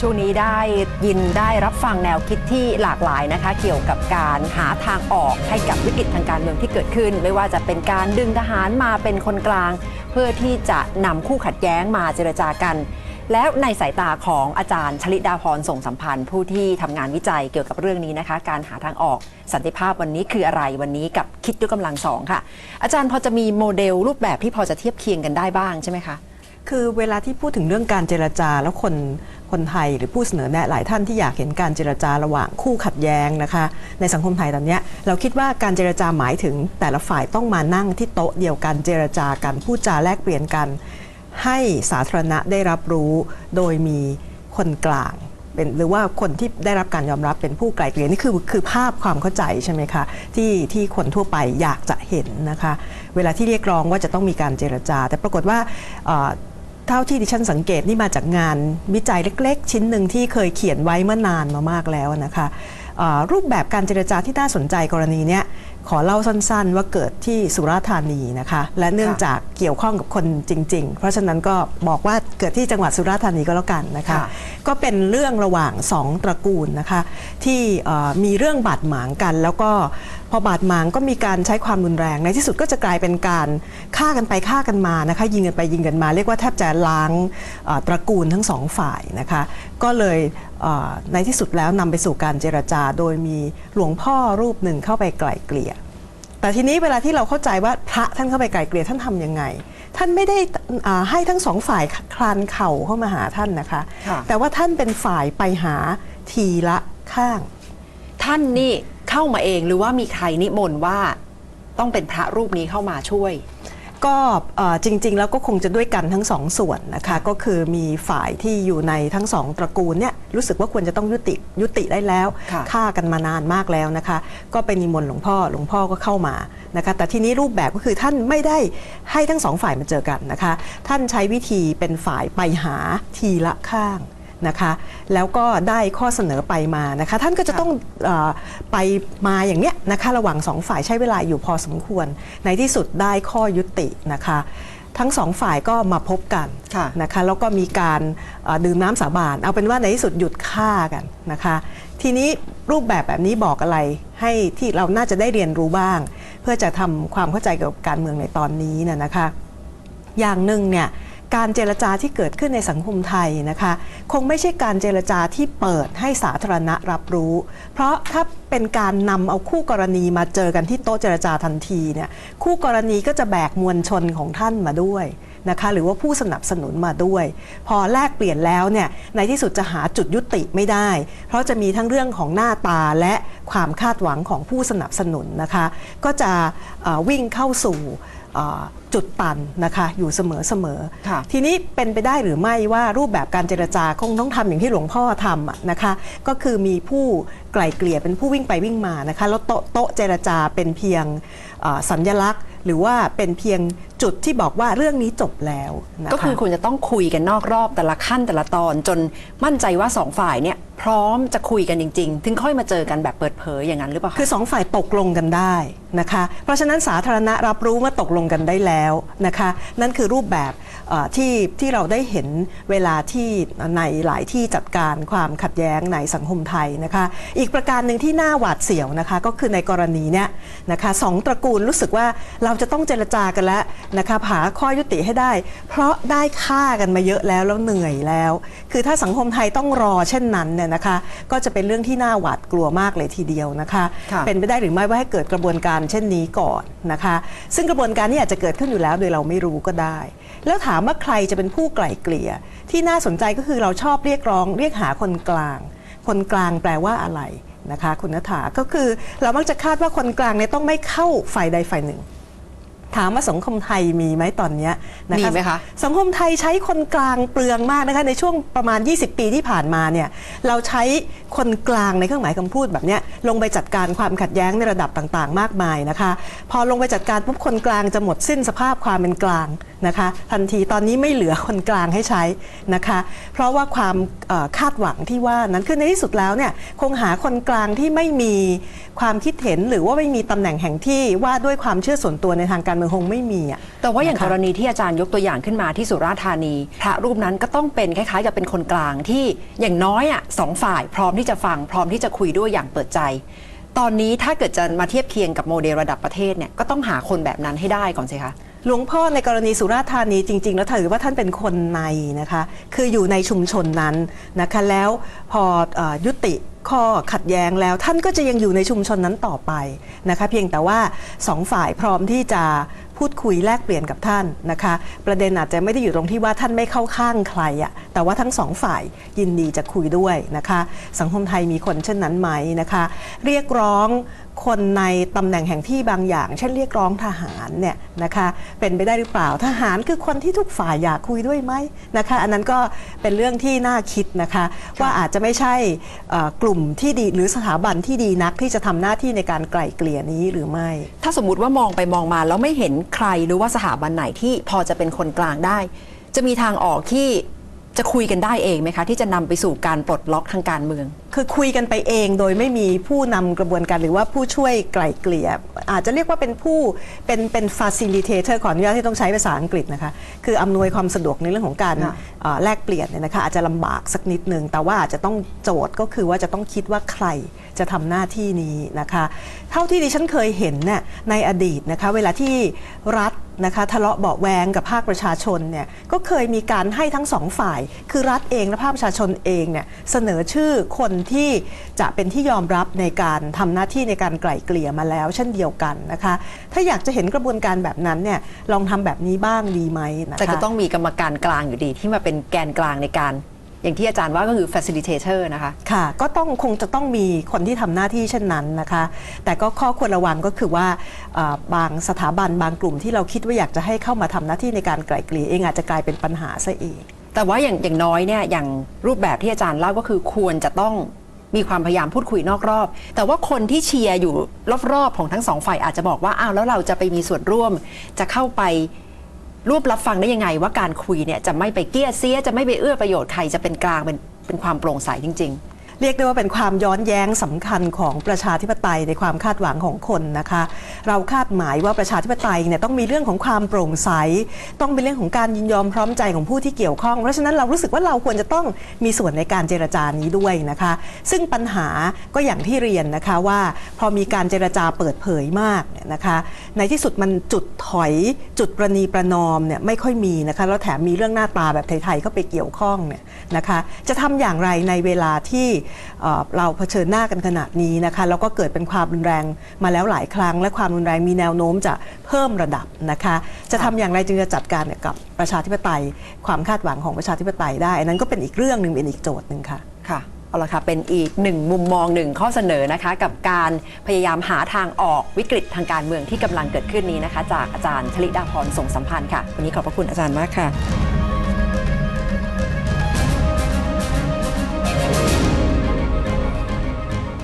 ช่วงนี้ได้ยินได้รับฟังแนวคิดที่หลากหลายนะคะ เกี่ยวกับการหาทางออกให้กับวิกฤตทางการเมืองที่เกิดขึ้น ไม่ว่าจะเป็นการดึงทหารมาเป็นคนกลาง เพื่อที่จะนำคู่ขัดแย้งมาเจรจากัน แล้วในสายตาของอาจารย์ชลิดาพรส่งสัมพันธ์ ผู้ที่ทำงานวิจัยเกี่ยวกับเรื่องนี้นะคะ การหาทางออกสันติภาพวันนี้คืออะไรวันนี้กับคิดยกกำลังสองค่ะ อาจารย์พอจะมีโมเดลรูปแบบที่พอจะเทียบเคียงกันได้บ้างใช่ไหมคะ คือเวลาที่พูดถึงเรื่องการเจรจาแล้วคนคนไทยหรือผู้เสนอแนะหลายท่านที่อยากเห็นการเจรจาระหว่างคู่ขัดแย้งนะคะ ในสังคมไทยตอนนี้เราคิดว่าการเจรจาหมายถึงแต่ละฝ่ายต้องมานั่งที่โต๊ะเดียวกันเจรจากันพูดจาแลกเปลี่ยนกัน ให้สาธารณะได้รับรู้โดยมีคนกลางเป็นหรือว่าคนที่ได้รับการยอมรับเป็นผู้ไกลเกลี่ยนี่คือคือภาพความเข้าใจใช่ไหมคะที่ที่คนทั่วไปอยากจะเห็นนะคะ เวลาที่เรียกร้องว่าจะต้องมีการเจรจา แต่ปรากฏว่า เท่าที่ดิฉันสังเกตนี่มาจากงานวิจัยเล็ก ๆ ชิ้นหนึ่งที่เคยเขียนไว้เมื่อนานมามากแล้วนะคะรูปแบบการเจรจาที่น่าสนใจกรณีเนี้ย ขอเล่าสั้นๆ ว่าเกิดที่สุราษฎร์ธานีนะคะ และเนื่องจากเกี่ยวข้องกับคนจริง ๆ เพราะฉะนั้นก็บอกว่าเกิดที่จังหวัดสุราษฎร์ธานีก็แล้วกันนะคะค่ะก็เป็นเรื่องระหว่างสองตระกูลนะคะ ที่เอ่อมีเรื่องบาดหมางกัน แล้วก็พอบาดหมางก็มีการใช้ความรุนแรงในที่สุดก็จะกลายเป็นการฆ่ากันไปฆ่ากันมานะคะ ยิงกันไปยิงกันมา เรียกว่าแทบจะล้างเอ่อตระกูลทั้งสองฝ่ายนะคะ ก็เลยเอ่อในที่สุดแล้วนำไปสู่การเจรจา โดยมีหลวงพ่อรูปหนึ่งเข้าไปไกล่เกลี่ย แต่ทีนี้เวลาที่เราเข้าใจว่าพระท่านเข้าไปไกลเกลี่ยท่านทำยังไง ท่านไม่ได้อ่าให้ทั้งสองฝ่ายคลานเข่าเข้ามาหาท่านนะคะค่ะแต่ว่าท่านเป็นฝ่ายไปหาทีละข้าง ท่านนี่เข้ามาเองหรือว่ามีใครนิมนต์ว่าต้องเป็นพระรูปนี้เข้ามาช่วย ก็เอ่อจริง ๆ แล้วก็คงจะด้วยกันทั้งสองส่วนนะคะก็คือมีฝ่ายที่อยู่ในทั้งสองตระกูลเนี่ยรู้สึกว่าควรจะต้องยุติยุติได้แล้วค่ะฆ่ากันมานานมากแล้วนะคะ ก็ไปนิมนต์หลวงพ่อหลวงพ่อก็เข้ามานะคะแต่ทีนี้รูปแบบก็คือท่านไม่ได้ให้ทั้งสองฝ่ายมาเจอกันนะคะ ท่านใช้วิธีเป็นฝ่ายไปหาทีละข้าง นะคะแล้วก็ได้ข้อเสนอไปมานะคะท่านก็จะต้องเออไปมาอย่างเนี้ยนะคะระหว่างสองฝ่ายใช้เวลาอยู่พอสมควร ในที่สุดได้ข้อยุตินะคะทั้งสองฝ่ายก็มาพบกันค่ะนะคะแล้วก็มีการเอ่อดื่มน้ำสาบาน เอาเป็นว่าในที่สุดหยุดฆ่ากันนะคะ ทีนี้รูปแบบแบบนี้บอกอะไร ให้ที่เราน่าจะได้เรียนรู้บ้าง เพื่อจะทำความเข้าใจเกี่ยวกับการเมืองในตอนนี้นะนะคะ อย่างหนึ่งเนี่ย การเจรจาที่เกิดขึ้นในสังคมไทยนะคะ คงไม่ใช่การเจรจาที่เปิดให้สาธารณะรับรู้ เพราะถ้าเป็นการนำเอาคู่กรณีมาเจอกันที่โต๊ะเจรจาทันทีเนี่ยคู่กรณีก็จะแบกมวลชนของท่านมาด้วยนะคะหรือว่าผู้สนับสนุนมาด้วย พอแลกเปลี่ยนแล้วเนี่ยในที่สุดจะหาจุดยุติไม่ได้ เพราะจะมีทั้งเรื่องของหน้าตาและความคาดหวังของผู้สนับสนุนนะคะ ก็จะวิ่งเข้าสู่ จุดตันนะคะอยู่เสมอเสมอค่ะทีนี้เป็นไปได้หรือไม่ว่ารูปแบบการเจรจาคงต้องทำอย่างที่หลวงพ่อทำอะนะคะก็คือมีผู้ไกล่เกลี่ยเป็นผู้วิ่งไปวิ่งมานะคะแล้วโต๊ะโต๊ะเจรจาเป็นเพียงเอ่อสัญลักษณ์ หรือว่าเป็นเพียง จุดที่บอกว่าเรื่องนี้จบแล้วนะคะก็คือคุณจะต้องคุยกันนอกรอบแต่ละขั้นแต่ละตอนจนมั่นใจว่าสองฝ่ายเนี่ยพร้อมจะคุยกันจริง ๆ ถึงค่อยมาเจอกันแบบเปิดเผยอย่างนั้นหรือเปล่าคะคือสองฝ่ายตกลงกันได้นะคะ เพราะฉะนั้นสาธารณะรับรู้ว่าตกลงกันได้แล้วนะคะ นั่นคือรูปแบบเอ่อที่ที่เราได้เห็นเวลาที่ในหลายที่จัดการความขัดแย้งในสังคมไทยนะคะ อีกประการหนึ่งที่น่าหวาดเสียวนะคะ ก็คือในกรณีเนี้ยนะคะสองตระกูลรู้สึกว่าเราจะต้องเจรจากันแล้วนะคะหาข้อยุติให้ได้ เพราะได้ฆ่ากันมาเยอะแล้วแล้วเหนื่อยแล้ว คือถ้าสังคมไทยต้องรอเช่นนั้นเนี่ยนะคะ ก็จะเป็นเรื่องที่น่าหวาดกลัวมากเลยทีเดียวนะคะค่ะเป็นไปได้หรือไม่ว่าให้เกิดกระบวนการเช่นนี้ก่อนนะคะ ซึ่งกระบวนการนี้อาจจะเกิดขึ้นอยู่แล้วโดยเราไม่รู้ก็ได้ แล้วถามว่าใครจะเป็นผู้ไกล่เกลี่ย ที่น่าสนใจก็คือเราชอบเรียกร้อง เรียกหาคนกลาง คนกลางแปลว่าอะไรนะคะคุณนัฐาก็คือเรามักจะคาดว่าคนกลางเนี่ยต้องไม่เข้าฝ่ายใดฝ่ายหนึ่ง ถามว่าสังคมไทยมีไหมตอนเนี้ยนะมีไหมคะสังคมไทยใช้คนกลางเปลืองมากนะคะในช่วงประมาณ 20 ปีที่ผ่านมาเนี่ยเราใช้คนกลางในเครื่องหมายคำพูดแบบเนี้ยลงไปจัดการความขัดแย้งในระดับต่างๆ มากมายนะคะ พอลงไปจัดการปุ๊บคนกลางจะหมดสิ้นสภาพความเป็นกลาง นะคะทันทีตอนนี้ไม่เหลือคนกลางให้ใช้นะคะ เพราะว่าความเอ่อคาดหวังที่ว่านั้นคือในที่สุดแล้วเนี่ยคงหาคนกลางที่ไม่มีความคิดเห็นหรือว่าไม่มีตำแหน่งแห่งที่ว่าด้วยความเชื่อส่วนตัวในทางการเมืองคงไม่มีอะแต่ว่าอย่างนะคะกรณีที่อาจารย์ยกตัวอย่างขึ้นมาที่สุราษฎร์ธานี พระรูปนั้นก็ต้องเป็นคล้ายๆกับเป็นคนกลางที่อย่างน้อยอะสองฝ่ายพร้อมที่จะฟังพร้อมที่จะคุยด้วยอย่างเปิดใจตอนนี้ถ้าเกิดจะมาเทียบเคียงกับโมเดลระดับประเทศเนี่ยก็ต้องหาคนแบบนั้นให้ได้ก่อนสิคะ หลวงพ่อในกรณีสุราษฎร์ธานีจริง ๆ แล้วถือว่าท่านเป็นคนในนะคะ คืออยู่ในชุมชนนั้นนะคะแล้วพอเออยุติข้อขัดแย้งแล้วท่านก็จะยังอยู่ในชุมชนนั้นต่อไปนะคะ เพียงแต่ว่าสองฝ่ายพร้อมที่จะพูดคุยแลกเปลี่ยนกับท่านนะคะ ประเด็นอาจจะไม่ได้อยู่ตรงที่ว่าท่านไม่เข้าข้างใครอะแต่ว่าทั้งสองฝ่ายยินดีจะคุยด้วยนะคะ สังคมไทยมีคนเช่นนั้นไหมนะคะ เรียกร้อง คนในตำแหน่งแห่งที่บางอย่าง เช่นเรียกร้องทหารเนี่ยนะคะเป็นไปได้หรือเปล่าทหารคือคนที่ทุกฝ่ายอยากคุยด้วยไหมนะคะอันนั้นก็เป็นเรื่องที่น่าคิดนะคะว่าอาจจะไม่ใช่เอ่อกลุ่มที่ดีหรือสถาบันที่ดีนักที่จะทำหน้าที่ในการไกล่เกลี่ยนี้หรือไม่ ถ้าสมมติว่ามองไปมองมาแล้วไม่เห็นใครหรือว่าสถาบันไหนที่พอจะเป็นคนกลางได้ จะมีทางออกที่ จะคุยกันได้เองไหมคะ ที่จะนำไปสู่การปลดล็อกทางการเมือง คือคุยกันไปเองโดยไม่มีผู้นำกระบวนการหรือว่าผู้ช่วยไกล่เกลี่ยอาจจะเรียกว่าเป็นผู้เป็นเป็น facilitator ขออนุญาตที่ต้องใช้ภาษาอังกฤษนะคะคืออำนวยความสะดวกในเรื่องของการค่ะเอ่อแลกเปลี่ยนเนี่ยนะคะอาจจะลำบากสักนิดนึง แต่ว่าอาจจะต้องโจทย์ก็คือว่าจะต้องคิดว่าใครจะทำหน้าที่นี้นะคะ เท่าที่ดิฉันเคยเห็นเนี่ยในอดีตนะคะเวลาที่รัฐ นะคะทะเลาะเบาะแวงกับภาคประชาชนเนี่ยก็เคยมีการให้ทั้งสองฝ่าย คือรัฐเองและภาคประชาชนเองเนี่ยเสนอชื่อคนที่จะเป็นที่ยอมรับในการทำหน้าที่ในการไกล่เกลี่ยมาแล้ว เช่นเดียวกันนะคะ ถ้าอยากจะเห็นกระบวนการแบบนั้นเนี่ยลองทำแบบนี้บ้างดีไหมนะคะแต่ก็ต้องมีกรรมการกลางอยู่ดีที่มาเป็นแกนกลางในการ อย่างที่อาจารย์ว่าก็คือ facilitator นะคะค่ะ ก็ต้องคงจะต้องมีคนที่ทำหน้าที่เช่นนั้นนะคะ แต่ก็ข้อควรระวังก็คือว่าเอ่อบางสถาบันบางกลุ่มที่เราคิดว่าอยากจะให้เข้ามาทำหน้าที่ในการไกล่เกลี่ยเองอาจจะกลายเป็นปัญหาซะเองแต่ว่าอย่างอย่างน้อยเนี่ยอย่างรูปแบบที่อาจารย์เล่าก็คือควรจะต้องมีความพยายามพูดคุยนอกรอบ แต่ว่าคนที่เชียร์อยู่รอบๆของทั้งสองฝ่ายอาจจะบอกว่าอ้าวแล้วเราจะไปมีส่วนร่วม จะเข้าไป รวบรับฟังได้ยังไงว่าการคุยเนี่ยจะไม่ไปเกี้ยเสียจะไม่ไปเอื้อประโยชน์ใครจะเป็นกลางเป็นเป็นความโปร่งใสจริง ๆ เรียกได้ว่าเป็นความย้อนแย้งสำคัญของประชาธิปไตยในความคาดหวังของคนนะคะ เราคาดหมายว่าประชาธิปไตยเนี่ยต้องมีเรื่องของความโปร่งใส ต้องเป็นเรื่องของการยินยอมพร้อมใจของผู้ที่เกี่ยวข้อง เพราะฉะนั้นเรารู้สึกว่าเราควรจะต้องมีส่วนในการเจรจานี้ด้วยนะคะ ซึ่งปัญหาก็อย่างที่เรียนนะคะว่าพอมีการเจรจาเปิดเผยมากเนี่ยนะคะ ในที่สุดมันจุดถอยจุดประนีประนอมเนี่ยไม่ค่อยมีนะคะแล้วแถมมีเรื่องหน้าตาแบบไทยๆเข้าไปเกี่ยวข้องเนี่ยนะคะ จะทำอย่างไรในเวลาที่เอ่อเราเผชิญหน้ากันขนาดนี้นะคะแล้วก็เกิดเป็นความรุนแรงมาแล้วหลายครั้ง และความรุนแรงมีแนวโน้มจะเพิ่มระดับนะคะจะทำอย่างไรจึงจะจัดการกับประชาธิปไตย ความคาดหวังของประชาธิปไตยได้อันนั้นก็เป็นอีกเรื่องหนึ่งเป็นอีกโจทย์หนึ่งค่ะค่ะเอาละค่ะ เป็นอีกหนึ่งมุมมองหนึ่งข้อเสนอนะคะ กับการพยายามหาทางออกวิกฤตทางการเมืองที่กำลังเกิดขึ้นนี้นะคะ จากอาจารย์ชลิดาพรส่งสัมพันธ์ค่ะ วันนี้ขอบพระคุณอาจารย์มากค่ะ